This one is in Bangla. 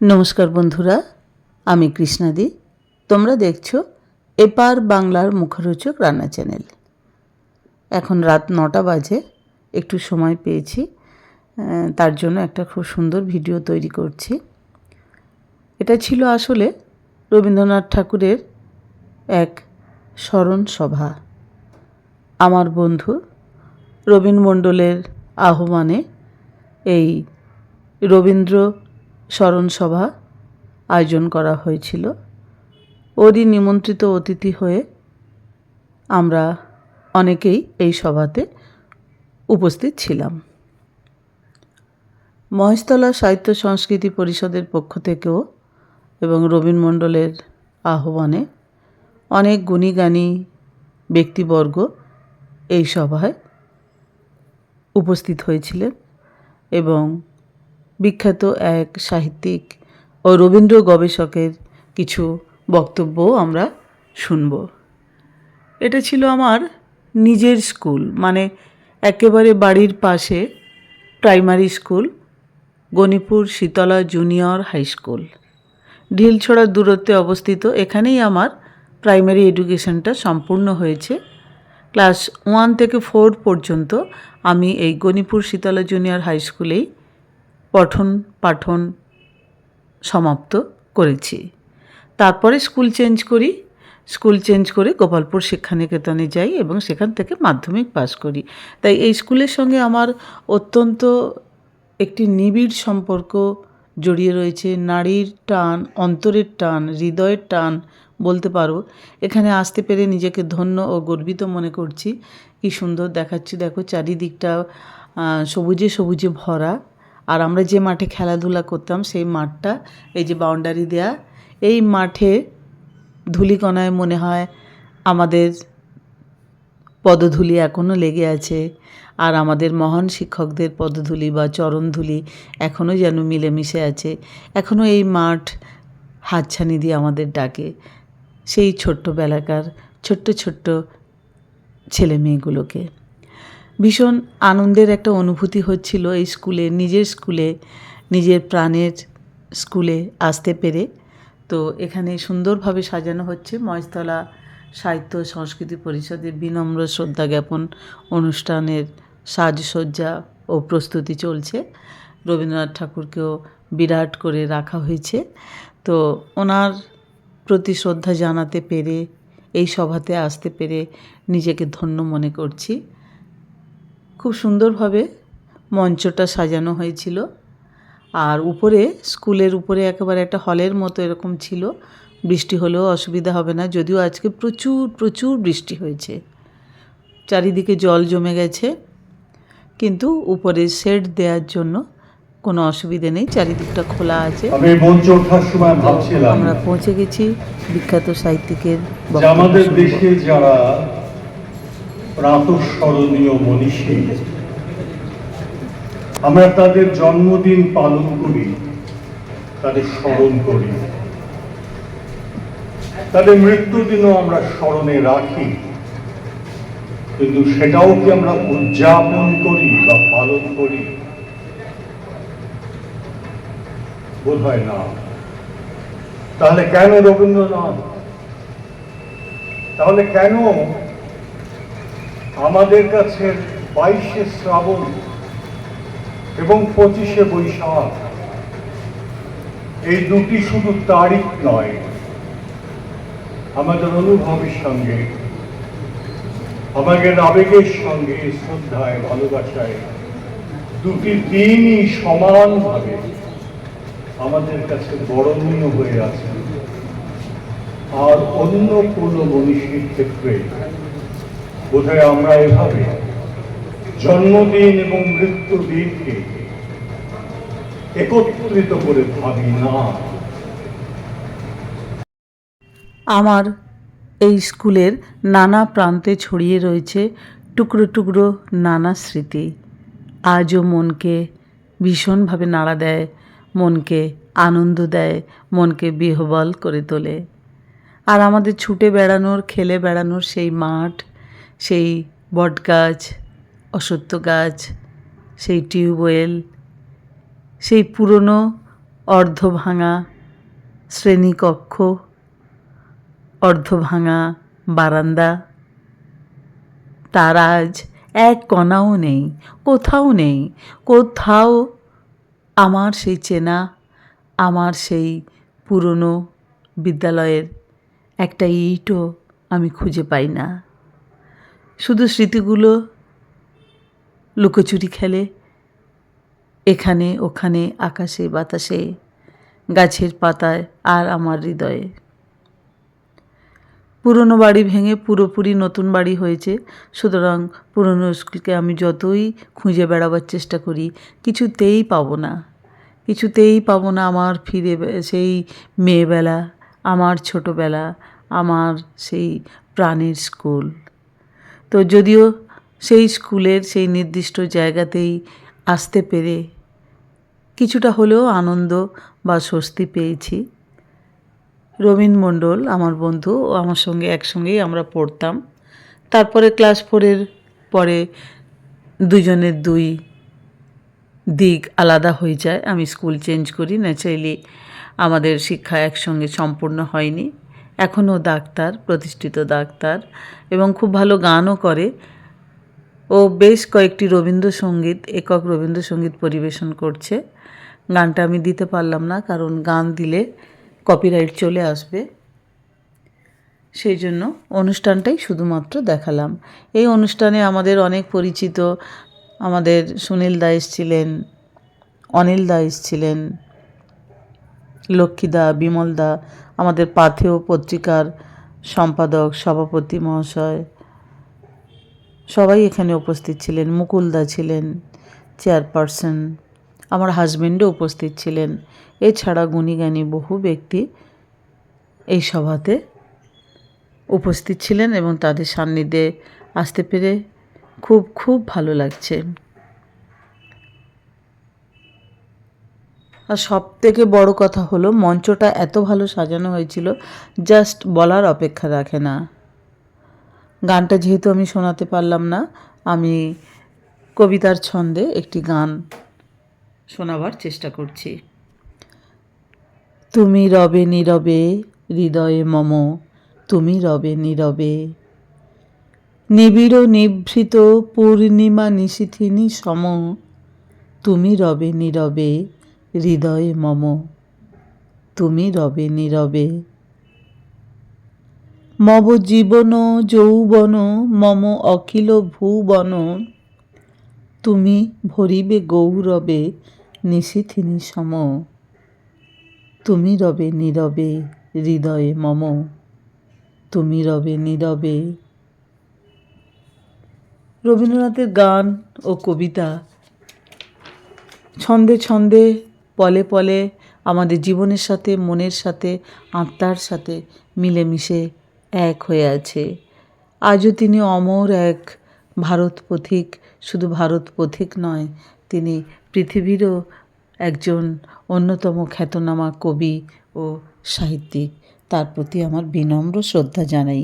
নমস্কার বন্ধুরা, আমি কৃষ্ণাদি। তোমরা দেখছ এপার বাংলার মুখরোচক রান্না চ্যানেল। এখন রাত নটা বাজে, একটু সময় পেয়েছি তার জন্য একটা খুব সুন্দর ভিডিও তৈরি করছি। এটা ছিল আসলে রবীন্দ্রনাথ ঠাকুরের এক স্মরণ সভা। আমার বন্ধু রবীন মণ্ডলের আহ্বানে এই রবীন্দ্র স্মরণ সভা আয়োজন করা হয়েছিল। ওরই নিমন্ত্রিত অতিথি হয়ে আমরা অনেকেই এই সভাতে উপস্থিত ছিলাম। মহেশতলা সাহিত্য সংস্কৃতি পরিষদের পক্ষ থেকেও এবং রবীন মণ্ডলের আহ্বানে অনেক গুণীগানী ব্যক্তিবর্গ এই সভায় উপস্থিত হয়েছিলেন এবং বিখ্যাত এক সাহিত্যিক ও রবীন্দ্র গবেষকের কিছু বক্তব্যও আমরা শুনব। এটা ছিল আমার নিজের স্কুল মানে একেবারে বাড়ির পাশে primary school, Ganipur Shitala junior high school. ঢিলছড়ার দূরত্বে অবস্থিত, এখানেই আমার প্রাইমারি এডুকেশনটা সম্পূর্ণ হয়েছে। ক্লাস ওয়ান থেকে ফোর পর্যন্ত আমি এই গণিপুর শীতলা জুনিয়র হাই স্কুলেই পঠন, পাঠন সমাপ্ত করেছি। তারপরে স্কুল চেঞ্জ করি। স্কুল চেঞ্জ করে গোপালপুর শিক্ষানিকেতনে যাই এবং সেখান থেকে মাধ্যমিক পাশ করি। তাই এই স্কুলের সঙ্গে আমার অত্যন্ত একটি নিবিড় সম্পর্ক জড়িয়ে রয়েছে। নারীর টান, অন্তরের টান, হৃদয়ের টান বলতে পারো। এখানে আসতে পেরে নিজেকে ধন্য ও গর্বিত মনে করছি। কি সুন্দর দেখাচ্ছি। দেখো চারিদিকটা সবুজে সবুজে ভরা। আর আমরা যে মাঠে খেলাধুলা করতাম, সেই মাঠটা, এই যে বাউন্ডারি দেয়া, এই মাঠে ধুলিকণায় মনে হয় আমাদের পদধূলি এখনও লেগে আছে। আর আমাদের মহান শিক্ষকদের পদধূলি বা চরণধূলি এখনও যেন মিলেমিশে আছে। এখনও এই মাঠ হাতছানি দিয়ে আমাদের ডাকে। সেই ছোট্টবেলাকার ছোট্ট ছোট্ট ছেলে মেয়েগুলোকে ভীষণ আনন্দের একটা অনুভূতি হচ্ছিল এই স্কুলে, নিজের স্কুলে, নিজের প্রাণের স্কুলে আসতে পেরে। তো এখানে সুন্দরভাবে সাজানো হচ্ছে মহেশতলা সাহিত্য সংস্কৃতি পরিষদের বিনম্র শ্রদ্ধা জ্ঞাপন অনুষ্ঠানের সাজসজ্জা ও প্রস্তুতি চলছে। রবীন্দ্রনাথ ঠাকুরকেও বিরাট করে রাখা হয়েছে। তো ওনার প্রতি শ্রদ্ধা জানাতে পেরে, এই সভাতে আসতে পেরে নিজেকে ধন্য মনে করছি। খুব সুন্দরভাবে মঞ্চটা সাজানো হয়েছিল। আর উপরে স্কুলের উপরে একেবারে একটা হলের মতো এরকম ছিল। বৃষ্টি হলেও অসুবিধা হবে না যদিও আজকে প্রচুর প্রচুর বৃষ্টি হয়েছে। চারিদিকে জল জমে গেছে। কিন্তু উপরে শেড দেওয়ার জন্য কোনো অসুবিধে নেই চারিদিকটা খোলা আছে। আমি এই ওঠার সময় ভাবছিলাম আমরা পৌঁছে গেছি বিখ্যাত সাহিত্যিকের আমাদের দেশে যারা প্রাতঃস্মরণীয় মনীষী। আমরা তাদের জন্মদিন পালন করি, তাদের স্মরণ করি। তাদের মৃত্যুদিনও আমরা স্মরণে রাখি। কিন্তু সেটাও কি আমরা উদযাপন করি বা পালন করি? বোধ হয় না। তাহলে কেন রবীন্দ্রনাথ? তাহলে কেন আমাদের কাছে বাইশে শ্রাবণ এবং পঁচিশে বৈশাখ, এই দুটি শুধু তারিখ নয়, আমাদের অনুভবের সঙ্গে, আমাদের আবেগের সঙ্গে, শ্রদ্ধায়, ভালোবাসায়, দুটি দিনই সমানভাবে আমাদের কাছে বরণীয় হয়ে আছে। আর অন্য কোনো মনীষীর ক্ষেত্রে বোধহয় আমরা এভাবে জন্মদিন এবং মৃত্যু দিনকে একত্রিত করে ভাবি না। আমার এই স্কুলের নানা প্রান্তে ছড়িয়ে রয়েছে টুকরো টুকরো নানা স্মৃতি। আজও মনকে ভীষণভাবে নাড়া দেয়, মনকে আনন্দ দেয়, মনকে বিহবল করে তোলে। আর আমাদের ছুটে বেড়ানোর, খেলে বেড়ানোর সেই মাঠ সেই বট গাছ, অশ্বত্থ গাছ, সেই টিউবওয়েল, সেই পুরনো অর্ধভাঙা শ্রেণীকক্ষ, অর্ধভাঙা বারান্দা। তার আজ এক কণাও নেই, কোথাও নেই, কোথাও আমার সেই চেনা, আমার সেই পুরনো বিদ্যালয়ের একটা ইটও আমি খুঁজে পাই না। শুধু স্মৃতিগুলো লুকোচুরি খেলে, এখানে, ওখানে, আকাশে, বাতাসে, গাছের পাতায় আর আমার হৃদয়ে। পুরনো বাড়ি ভেঙে পুরোপুরি নতুন বাড়ি হয়েছে, সুতরাং পুরনো স্কুলকে আমি যতই খুঁজে বেড়াবার চেষ্টা করি, কিছুতেই পাবো না। কিছুতেই পাবো না আমার ফিরে সেই মেয়েবেলা, আমার ছোটোবেলা, আমার সেই প্রাণের স্কুল। তো যদিও সেই স্কুলের সেই নির্দিষ্ট জায়গাতেই আসতে পেরে কিছুটা হলেও আনন্দ বা স্বস্তি পেয়েছি। রবীন মণ্ডল, আমার বন্ধু ও আমার সঙ্গে একসঙ্গেই আমরা পড়তাম। তারপরে ক্লাস ফোরের পরে দুজনের দুই দিক আলাদা হয়ে যায়। আমি স্কুল চেঞ্জ করি। ন্যাচারালি আমাদের শিক্ষা একসঙ্গে সম্পূর্ণ হয়নি। এখনও ডাক্তার, প্রতিষ্ঠিত ডাক্তার এবং খুব ভালো গানও করে। ও বেশ কয়েকটি রবীন্দ্রসঙ্গীত, একক রবীন্দ্রসঙ্গীত পরিবেশন করছে। গানটা আমি দিতে পারলাম না কারণ গান দিলে কপিরাইট চলে আসবে। সেই জন্য অনুষ্ঠানটাই শুধুমাত্র দেখালাম। এই অনুষ্ঠানে আমাদের অনেক পরিচিত, আমাদের সুনীল দা এসছিলেন, অনিল দা এসছিলেন লক্ষ্মীদা বিমলদা আমাদের পাথেয় পত্রিকার সম্পাদক, সভাপতি মহাশয় সবাই এখানে উপস্থিত ছিলেন। মুকুলদা ছিলেন চেয়ারপারসন, আমার হাজবেন্ডও উপস্থিত ছিলেন। এছাড়া গুণীজ্ঞানী বহু ব্যক্তি এই সভাতে উপস্থিত ছিলেন এবং তাদের সান্নিধ্যে আসতে পেরে খুব খুব ভালো লাগছে। আর সব থেকে বড় কথা হলো, মঞ্চটা এত ভালো সাজানো হয়েছিল জাস্ট বলার অপেক্ষা রাখে না। গানটা যেহেতু আমি শোনাতে পারলাম না, আমি কবিতার ছন্দে একটি গান শোনাবার চেষ্টা করছি। তুমি রবে নীরবে, হৃদয়ে মম, তুমি রবে নীরবে। নিবিড় নিভৃত পূর্ণিমা নিশিথিনী সম, তুমি রবে নীরবে হৃদয়ে মম, তুমি রবে নীরবে। মব জীবন যৌবন, মম অখিল ভুবন, তুমি ভরিবে গৌরবে নিশিথিনী সম, তুমি রবে নীরবে হৃদয়ে মম, তুমি রবে নীরবে। রবীন্দ্রনাথের গান ও কবিতা ছন্দে ছন্দে পলে পলে আমাদের জীবনের সাথে, মনের সাথে, আত্মার সাথে মিলেমিশে এক হয়ে আছে। আজও তিনি অমর এক ভারত পথিক, শুধু ভারত পথিক নয়, তিনি পৃথিবীরও একজন অন্যতম খ্যাতনামা কবি ও সাহিত্যিক। তার প্রতি আমার বিনম্র শ্রদ্ধা জানাই।